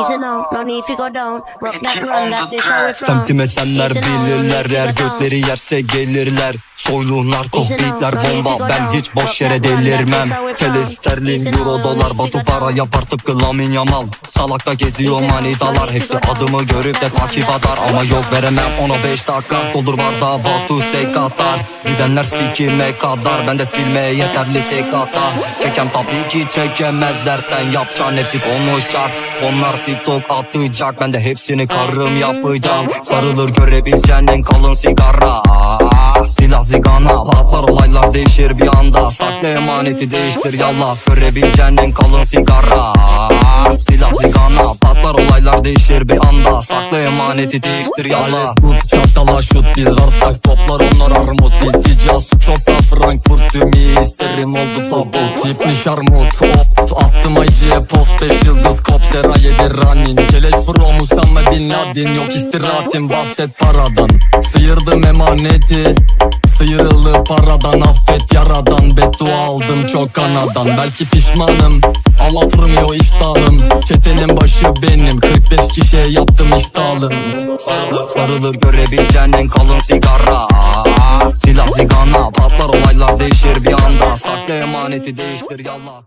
Easy now, no need to go down. Rock that run, that is how we from. Semtime senler bilirler Eğer götleri yerse gelirler Soylu narko beatler bomba. Ben hiç boş yere delirmem. Feliz sterlin euro dolar Batu para yapar tıpkı Lamin Yamal. Salakta geziyor to Hepsi adımı görüp de takip atar. Ama yok veremem. Ona 5 dakika Doldur bardağı. Batu sek atar. Gidenler sikime kadar. Ben de filme yeterli tek hata Kekem tabii ki çekemezler. Sen yapacaksın hepsi konuşacak. Onlar tiktok atacak. Ben de hepsini karım yapacağım. Sarılır görebileceğin kalın sigara değişir bir anda. Sakla emaneti değiştir yallah Görebileceğin en kalın sigara. Silah zigana Patlar olaylar değişir bir anda. Sakla emaneti değiştir yallah Tut çatala şut biz varsak Toplar onlar armut. İltica su çok da Frankfurt tümü isterim. Oldu tabu Tipli şarmut? Hop Attım IG'ye post. 5 yıldız kop Sera yedi running. Keleş from Usame Bin Laden Yok istirahatim bahset paradan. Sıyırdım emaneti Sıyrıldı paradan affet yaradan. Beddua aldım çok kanadan Belki pişmanım ama durmuyor iştahım Çetenin başı benim 45 kişiye yaptım iştahım Sarılır görebileceğin en kalın sigara. Silah zigana patlar olaylar değişir bir anda. Sakla emaneti değiştir yallah